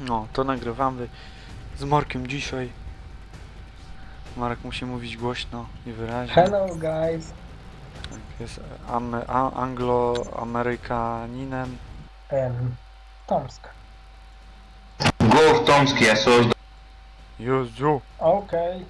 No, to nagrywamy z Markiem dzisiaj. Marek musi mówić głośno i wyraźnie. Hello guys, tak Jest am, a, angloamerykaninem. Tomsk. Go w Tomski, ja sos Jezu! Okej,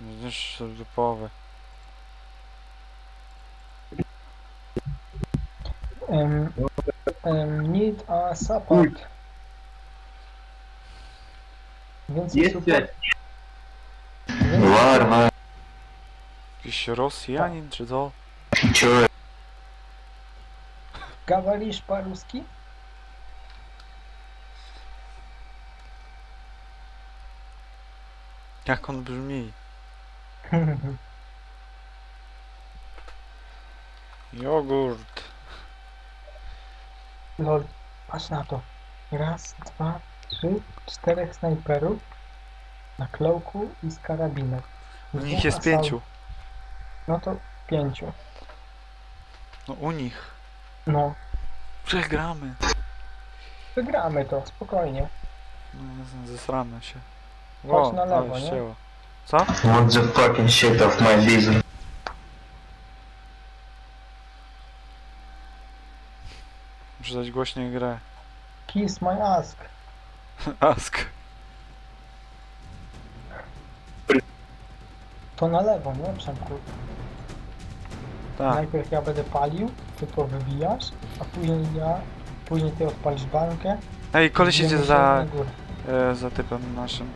Zniszcz sobie do połowy. Um, um, need a support. Więcej super. Warma. Jakiś Rosjanin czy co? Czułem. Gawalisz paruski? Jak on brzmi? Jogurt. Lol, patrz na to. Raz, dwa, trzy, czterech snajperów na klołku i z karabinem. U nich jest asal- pięciu. No to pięciu. No u nich. No, Przegramy. wygramy to, spokojnie. No, zesramy się. Chodź na lewo, nie? Co? What the fucking shit of my diesel. Muszę dać głośniej grę. Kiss my ask. Ask. To na lewo, nie? Przemku. Tak. Najpierw ja będę palił, ty to wybijasz, a później ja, później ty odpalisz bankę. Ej, koleś idzie za, e, za typem naszym.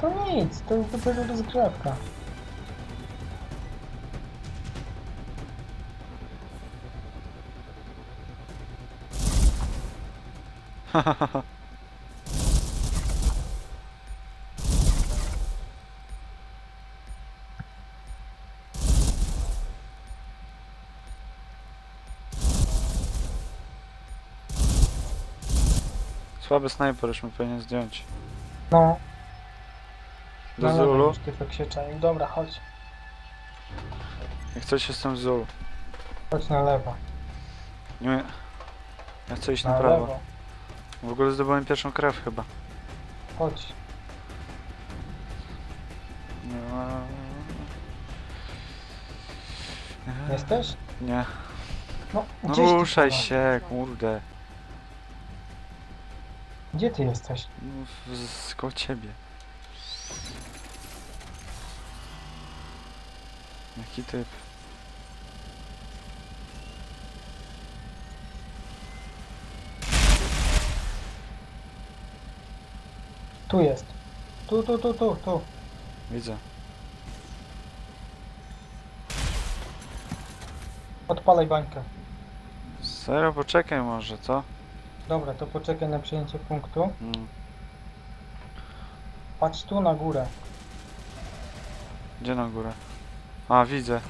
To nic, to jest dopiero rozgrzewka. Słaby snajper już mi powinien zdjąć. No, Do lewo Zulu? już typek się czaił. Dobra, chodź, Jak coś jestem z Zulu. chodź na lewo. Nie. Ja chcę iść na, Na prawo. lewo, W ogóle zdobyłem pierwszą krew chyba. chodź. No. Jesteś? Nie. No, No gdzieś ty, ruszaj kurwa. się, kurde. Gdzie ty jesteś? No, w- z koło ciebie. Jaki typ? Tu jest. Tu, tu, tu, tu, tu. Widzę. Odpalaj bańkę. Serio, poczekaj może, co? Dobra, to poczekaj na przyjęcie punktu. Mm. Patrz tu na górę. Gdzie na górę? A, widzę.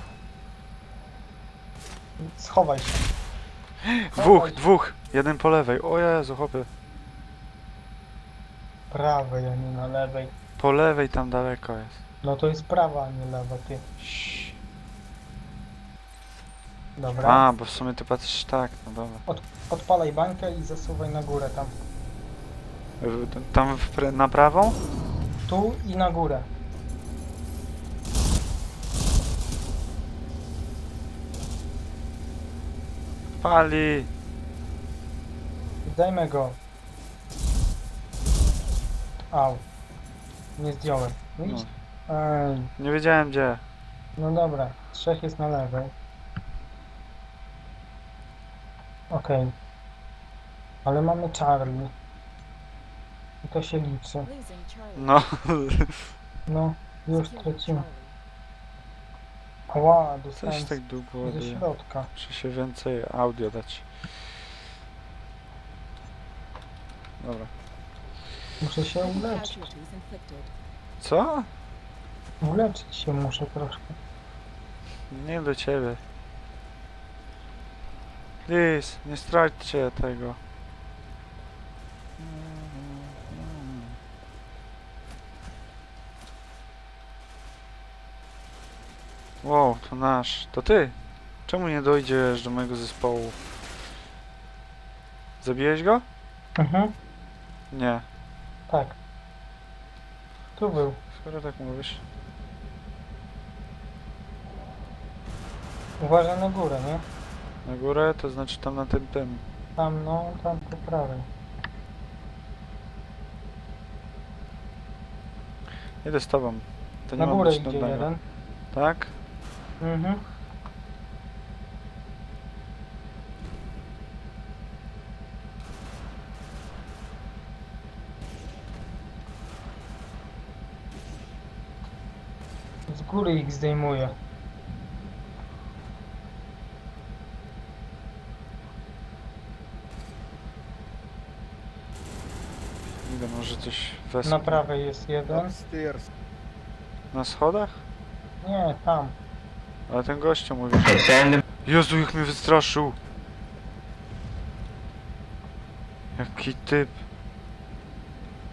Schowaj się. Dwóch, dwóch! Jeden po lewej. O Jezu, chłopie. Prawej, a nie na lewej. Po lewej tam daleko jest. No to jest prawa, a nie lewa, ty. Ś- Dobra. A, bo w sumie ty patrzysz tak, no dobra. Odpalaj bańkę i zasuwaj na górę tam. Y, Tam w na prawą? Tu i na górę. Pali! Zdejmę go. Au. Nie zdjąłem. No idź. Ej, Nie wiedziałem gdzie. no dobra. Trzech jest na lewej. Okej. Ale mamy Charlie. I to się liczy. Losing Charlie. No. No, już tracimy. Charlie. Ała, Coś dostałem tak długo ze ładuje. środka. Muszę się więcej audio dać. Dobra. Muszę się uleczyć. Co? Uleczyć się muszę troszkę. Nie do ciebie. Please, nie straćcie tego. Wow, to nasz. To ty? Czemu nie dojdziesz do mojego zespołu? Zabiłeś go? Mhm, Nie. Tak. Tu był. Skoro tak mówisz. Uważaj na górę, nie? Na górę, to znaczy tam na tym tym. Tam, no, tam po prawej. Idę z tobą. To nie Na ma górę być idzie nudnego. jeden. Tak? Mhm. Z góry ich zdejmuje. Idę może coś wezmę. Na prawej jest jeden. Upstairs. Na schodach? Nie, tam. Ale ten gościu mówi, że... Jezu, jak mnie wystraszył! Jaki typ.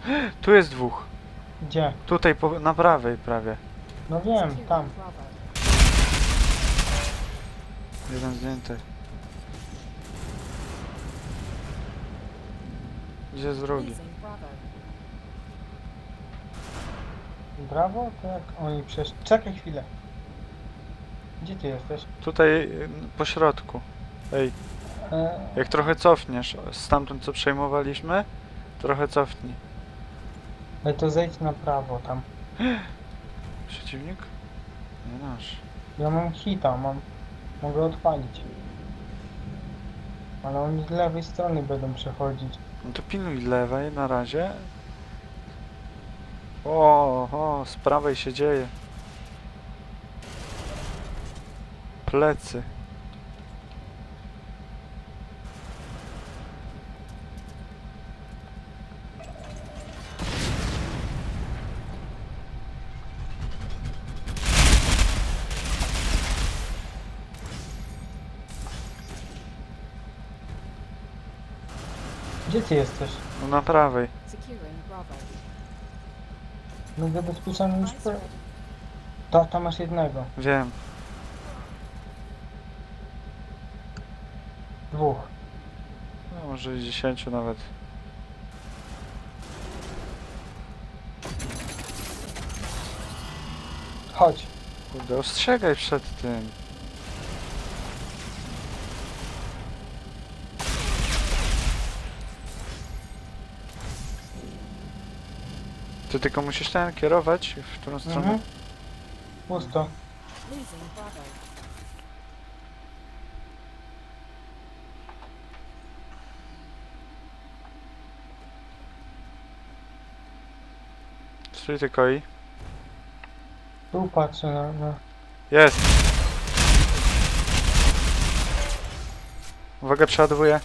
Tu jest dwóch. Gdzie? Tutaj po, na prawej prawie. No wiem, tam. Jeden zdjęty. Gdzie jest drugi? Brawo? To jak oni przecież... Czekaj chwilę. Gdzie ty jesteś? Tutaj y, po środku. Ej, E, jak trochę cofniesz stamtąd co przejmowaliśmy, trochę cofnij. ale to zejdź na prawo tam. Przeciwnik? Nie nasz. Ja mam hita, mam... Mogę odpalić. Ale oni z lewej strony będą przechodzić. No to pilnuj lewej na razie. O, o, z prawej się dzieje. Plecy. Gdzie ty jesteś? No na prawej. Securing Bravo. No zabezpieczamy już... Ready. Ta, tam masz jednego. Wiem. Dwóch. No może i 10 nawet. Chodź. Kurde, ostrzegaj przed tym. Ty tylko musisz ten kierować, w którą stronę. Mhm. Pusto. Losing Bravo. Stój ty koi. Tu patrzę na... na... Jest! Uwaga, przeładowuję.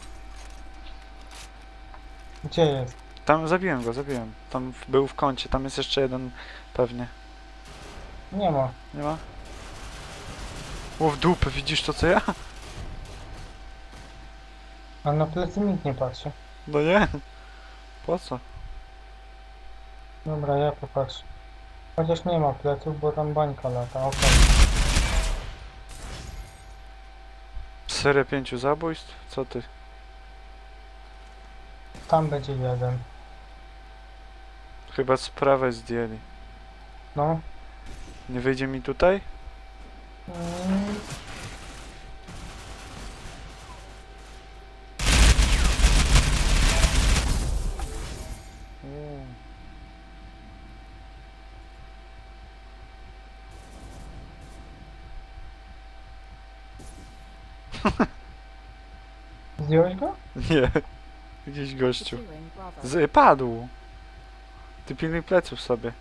Gdzie jest? Tam zabiłem go, zabiłem. Tam w- był w kącie, tam jest jeszcze jeden pewnie. Nie ma. Nie ma? O w dupę, widzisz to co ja? A na plecy nikt nie patrzy. No nie. Po co? Dobra, ja popatrzę. Chociaż nie ma pleców, bo tam bańka lata. Okej. Serię pięciu zabójstw? Co ty? Tam będzie jeden. Chyba sprawę zdjęli. No. Nie wyjdzie mi tutaj? Mm. Zdjąłeś go? Nie. Gdzieś gościu. Securing Bravo. Z padł. Ty pilnuj pleców sobie.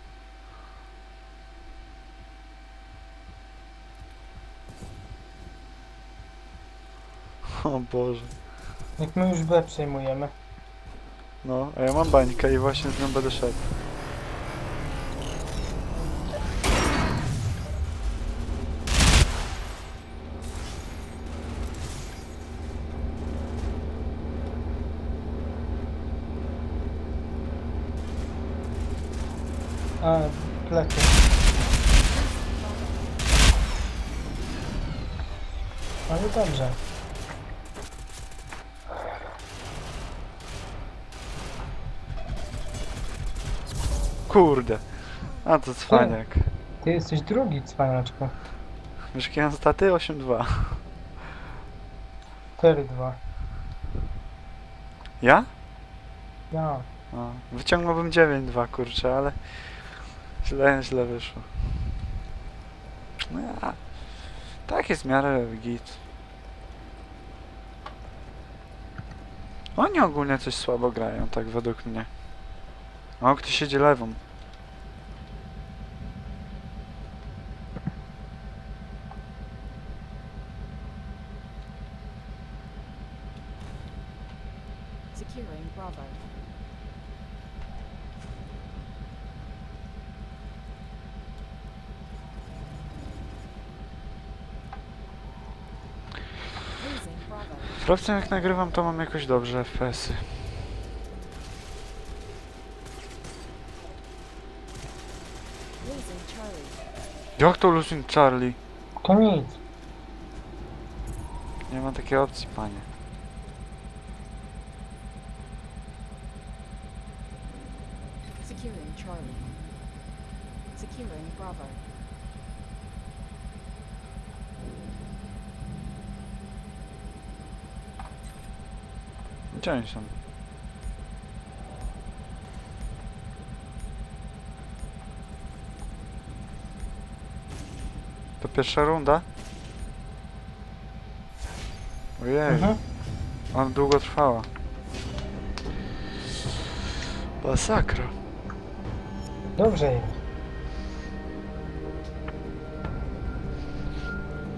O Boże. Jak my już B przejmujemy. No, a ja mam bańkę i właśnie z nią będę szedł. Dobrze. Kurde. A to cwaniak. Ty jesteś drugi, cwaniaczku. Wiesz jakie mam staty? 8-2. 4-2. Ja? Ja. No, wyciągnąłbym 9-2 kurczę, ale źle, źle wyszło. No ja, tak jest w miarę git. Oni ogólnie coś słabo grają, tak według mnie. O, ktoś siedzi lewą. Securing Bravo. Losing Bravo. Sprawdzę jak nagrywam, to mam jakoś dobrze FPS-y. Losing Charlie. Jak to losing Charlie? To nic. Nie ma takiej opcji, panie. Securing Charlie. Securing Bravo. Oni są? To pierwsza runda? Ojej, Mhm. ona długo trwała. Masakra. Dobrze jest.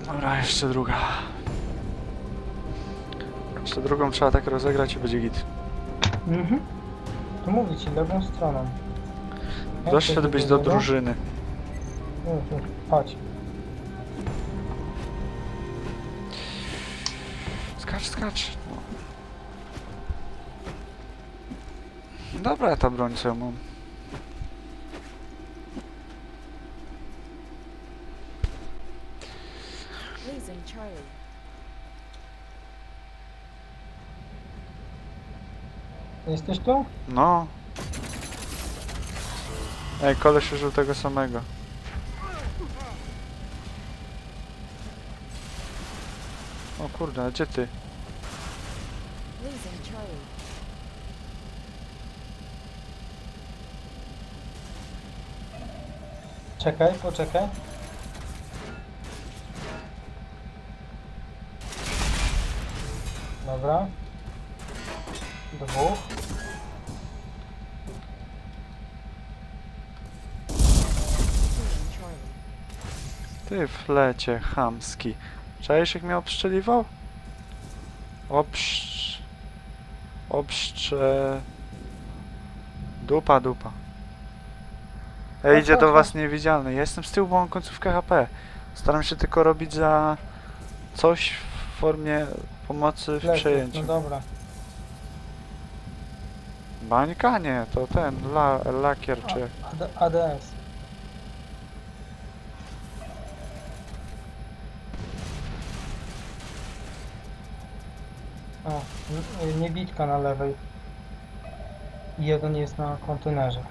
Dobra, jeszcze druga. Jeszcze drugą trzeba tak rozegrać i będzie git. Mhm. To mówię ci, lewą stroną. Jak Doszedł to być do wygląda? drużyny. Mhm. Chodź. Skacz, skacz. No. Dobra, ta broń co ja mam. Losing Charlie. Jesteś tu? No. Ej, koleś użył tego samego. O kurde, a gdzie ty? Losing Charlie. Czekaj, poczekaj. Dobra. Dwóch. Ty w lecie, chamski. Czaisz jak mnie obszczeliwał? Obsz... Obszcze... Dupa, dupa. Ej, idzie do was niewidzialny. Ja jestem z tyłu, bo mam końcówkę HP. Staram się tylko robić za coś w formie pomocy w Lecę. przejęciu. No dobra. Bańka? Nie, to ten, la, lakier czy... AD, ADS. O, n- niebitka na lewej. I Jeden jest na kontenerze.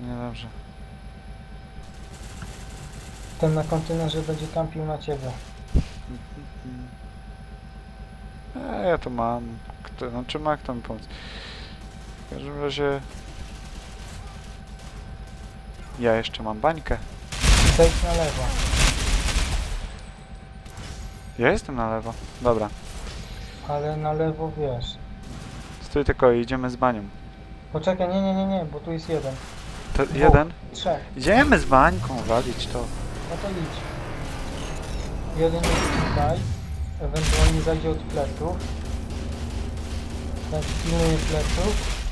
Niedobrze. Ten na kontenerze będzie kampił na ciebie. E, ja to mam. Kto, no czy ma kto mi pomóc? W każdym razie... Ja jeszcze mam bańkę. Zejdź na lewo. Ja jestem na lewo. Dobra. Ale na lewo wiesz. Stój tylko i idziemy z banią. Poczekaj, nie, nie, nie, nie, bo tu jest jeden. To jeden? Trzech. Idziemy z bańką walić to. No to idź. Jeden jest tutaj. Ewentualnie zajdzie od pleców. Tak, pilnuje pleców.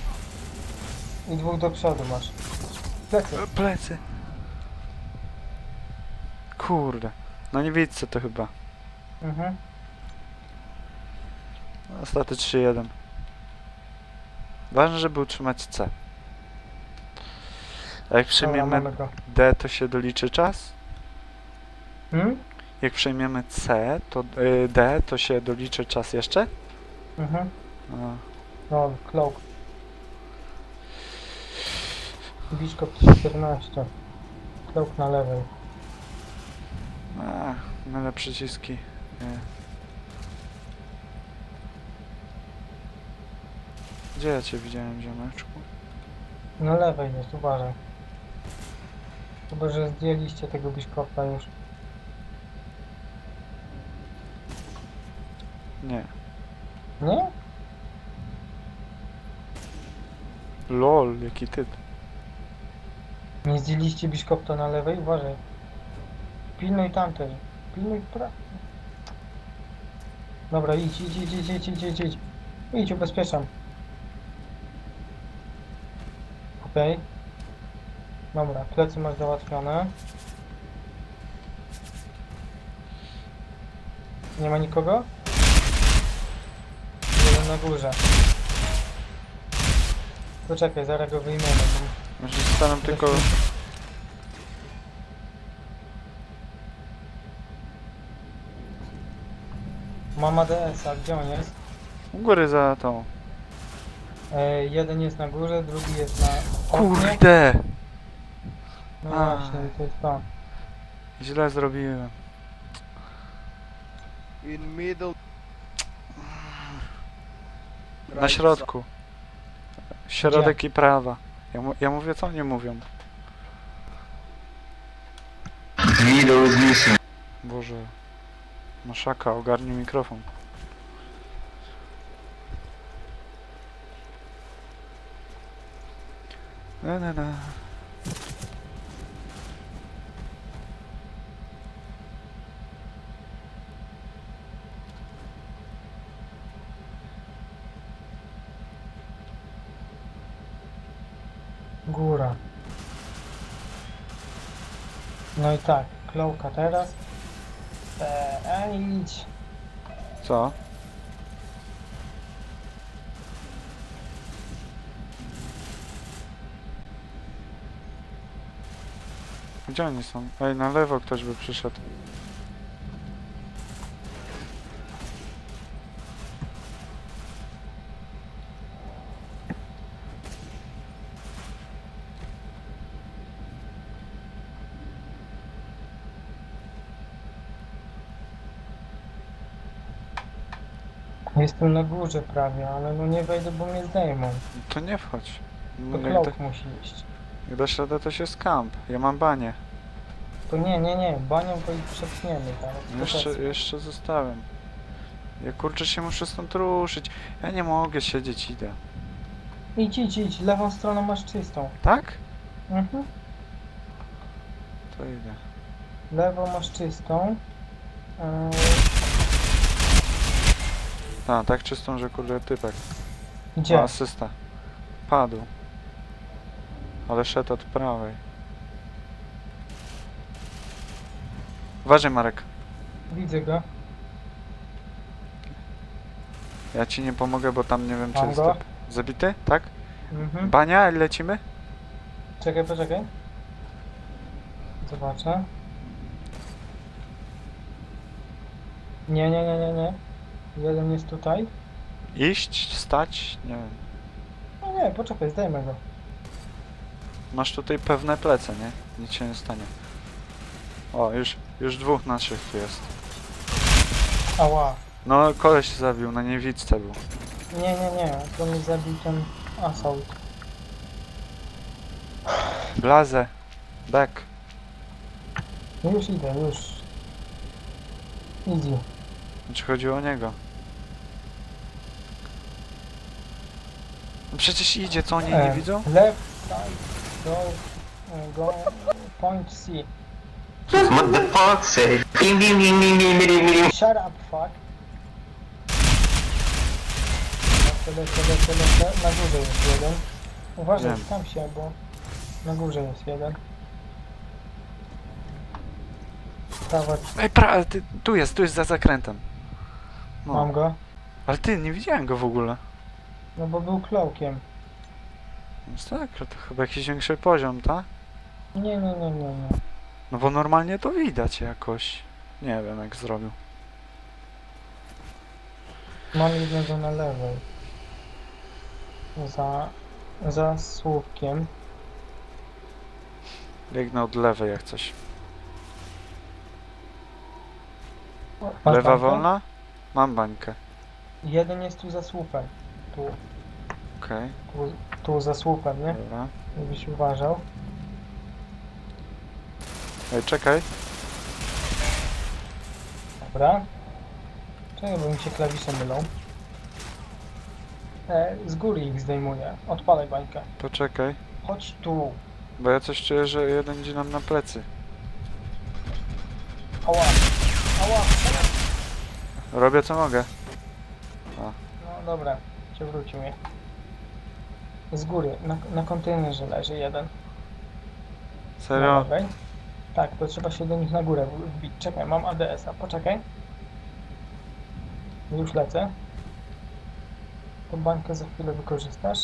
I dwóch do przodu masz. Plecy. E, Plecy. Kurde. No nie widzę to chyba. Mhm. Ostatni 3-1. Ważne, żeby utrzymać C. A jak przyjmiemy mamy go. D, to się doliczy czas? Hmm? Jak przejmiemy C, to y, D, to się doliczy czas jeszcze? Mhm. A, No, cloak. Biszkop 14. Cloak na lewej. a, mylę przyciski. Nie. Gdzie ja cię widziałem, ziomeczku? Na lewej no jest, uważaj. Chyba, że zdjęliście tego biszkopta już. Nie. Nie? Lol, jaki typ. Nie zdjęliście biszkopta na lewej? Uważaj. Pilnuj tamtej. Pilnuj prawej. Dobra, idź, idź, idź, idź, idź, idź, idź. Idź, ubezpieczam. Okej. Dobra, plecy masz załatwione. Nie ma nikogo? Jeden na górze. Poczekaj, zaraz go wyjmiemy. Może staram tylko... Mama DS-a, gdzie on jest? U góry za tą. E, jeden jest na górze, drugi jest na oknie. Kurde! No A. właśnie, to jest to. Źle zrobiłem. In middle. Na środku. Środek i prawa. Ja, mu- ja mówię co oni mówią. Middle is missing. Boże. Maszaka, ogarnij mikrofon. Na, na, na. Góra. No i tak, klołka teraz. Eee, idź. Co? Gdzie oni są? Ej, na lewo ktoś by przyszedł. Jestem na górze prawie, ale no nie wejdę, bo mnie zdejmą. To nie wchodź. To klołk musi iść. Dasz radę, to się skamp. Ja mam banie. To nie, nie, nie, banią to ich przepchniemy. Jeszcze, jeszcze zostałem. Ja kurczę się muszę stąd ruszyć. Ja nie mogę siedzieć, idę. Idź, idź, idź, lewą stroną masz czystą. Tak? Mhm. To idę. Lewą masz czystą. Eee, A, tak czystą, że kurde typek. O, gdzie? asysta. Padł. Ale szedł od prawej. Uważaj Marek. Widzę go. Ja ci nie pomogę, bo tam nie wiem czy Mam jest go. Zabity? Tak? Mhm. Bania, lecimy? Czekaj, poczekaj. Zobaczę. Nie, nie, nie, nie, nie. Jeden jest tutaj. Iść? Stać? Nie wiem. No nie, poczekaj, zdejmę go. Masz tutaj pewne plece, nie? Nic się nie stanie. O, już, już dwóch naszych tu jest. Ała. No, koleś się zabił, na niewidce był. Nie, nie, nie. To mnie zabił ten assault. Blaze. Back. Już idę, już. Easy. Znaczy chodziło o niego. No przecież idzie, co oni nie E, widzą? Left side. Go. Go. Point C. What the fuck say? Shut up, fuck. Lecę, lecę, lecę, lecę. Na górze jest jeden. Uważaj, Wiem. tam się, bo na górze jest jeden. Prawa, Ej, pra, ty, tu jest, tu jest za zakrętem. mam No, go. ale ty, nie widziałem go w ogóle. No bo był klołkiem. Tak, to chyba jakiś większy poziom, tak? Nie, nie, nie, nie, nie. No bo normalnie to widać jakoś. Nie wiem jak zrobił. Mam jednego na lewej. Za, za słupkiem. Biegnę od lewej jak coś. Masz Lewa bańkę? wolna? Mam bańkę. Jeden jest tu za słupem. Tu, Okej, tu, tu za słupem, nie? dobra. Żebyś uważał. Ej, czekaj. Dobra. Czekaj, bo mi się klawisze mylą. E, z góry ich zdejmuję. Odpalaj bańkę. Poczekaj. Chodź tu. Bo ja coś czuję, że jeden idzie nam na plecy. Ała. Ała. Ała. Robię co mogę. No dobra. Przewrócił mnie. Z góry. Na, na kontenerze leży jeden. Na Serio? lewej. Tak, to trzeba się do nich na górę wbić. Czekaj, mam ADS-a. Poczekaj. Już lecę. Tą bańkę za chwilę wykorzystasz.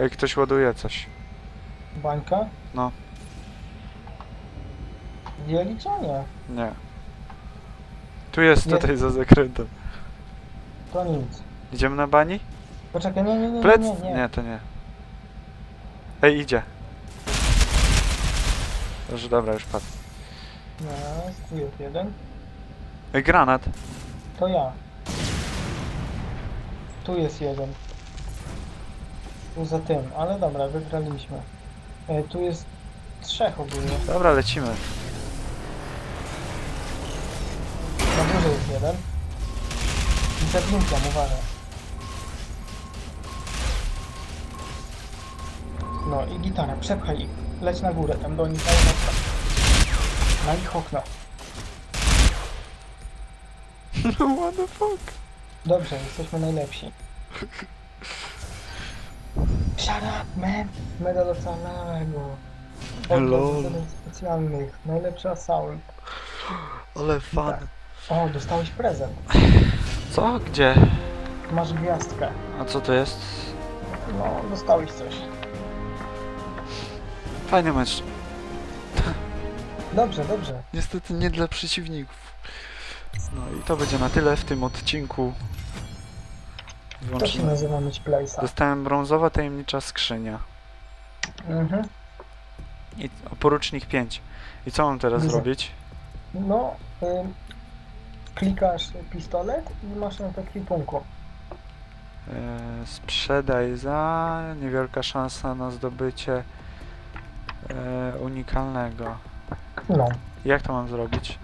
Ej, ktoś ładuje coś. Bańka? No. Zdjęli cię? Nie. Nie. Tu jest Nie. tutaj za zakrętem. To nic. Idziemy na bani? Poczekaj, nie, nie, nie, Plec? nie, nie. Nie, to nie. Ej, idzie. Dobrze, dobra, już padł. No, tu jest jeden. Ej, granat. To ja. Tu jest jeden. Tu za tym, ale dobra, wygraliśmy. E, tu jest trzech ogólnie. Dobra, lecimy. Jeden. I za drinkiem, uważaj. No i gitara, przepchaj ich. Leć na górę, tam do nich na ich okno. Na ich. No, what the fuck? Dobrze, jesteśmy najlepsi. Shut up, man! Medal. Lol. Oddział zadań specjalnych. Najlepszy assault. Ale fan. O, dostałeś prezent. Co? Gdzie? Masz gwiazdkę. A co to jest? No, dostałeś coś. Fajny mecz. Dobrze, dobrze. Niestety nie dla przeciwników. No i to będzie na tyle w tym odcinku. To się Wyłącznie. nazywa mieć place'a. Dostałem brązowa tajemnicza skrzynia. Mhm. I o, porucznik 5. I co mam teraz Widzę. zrobić? No, ym, klikasz pistolet i masz na to kwipunku. E, sprzedaj za niewielka szansa na zdobycie e, unikalnego. No. Jak to mam zrobić?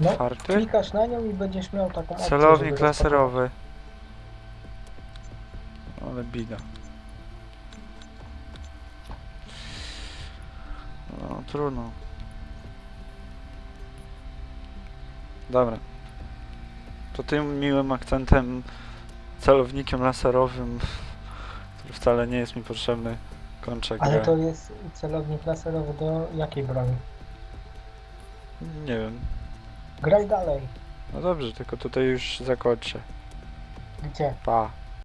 No, Otwarty? Klikasz na nią i będziesz miał taką opcję, Celownik żeby laserowy. Ale bida. No trudno. Dobra. To tym miłym akcentem, celownikiem laserowym, który wcale nie jest mi potrzebny, kończę Ale grę. to jest celownik laserowy do jakiej broni? Nie wiem. Graj dalej. No dobrze, tylko tutaj już zakończę. Gdzie? Pa.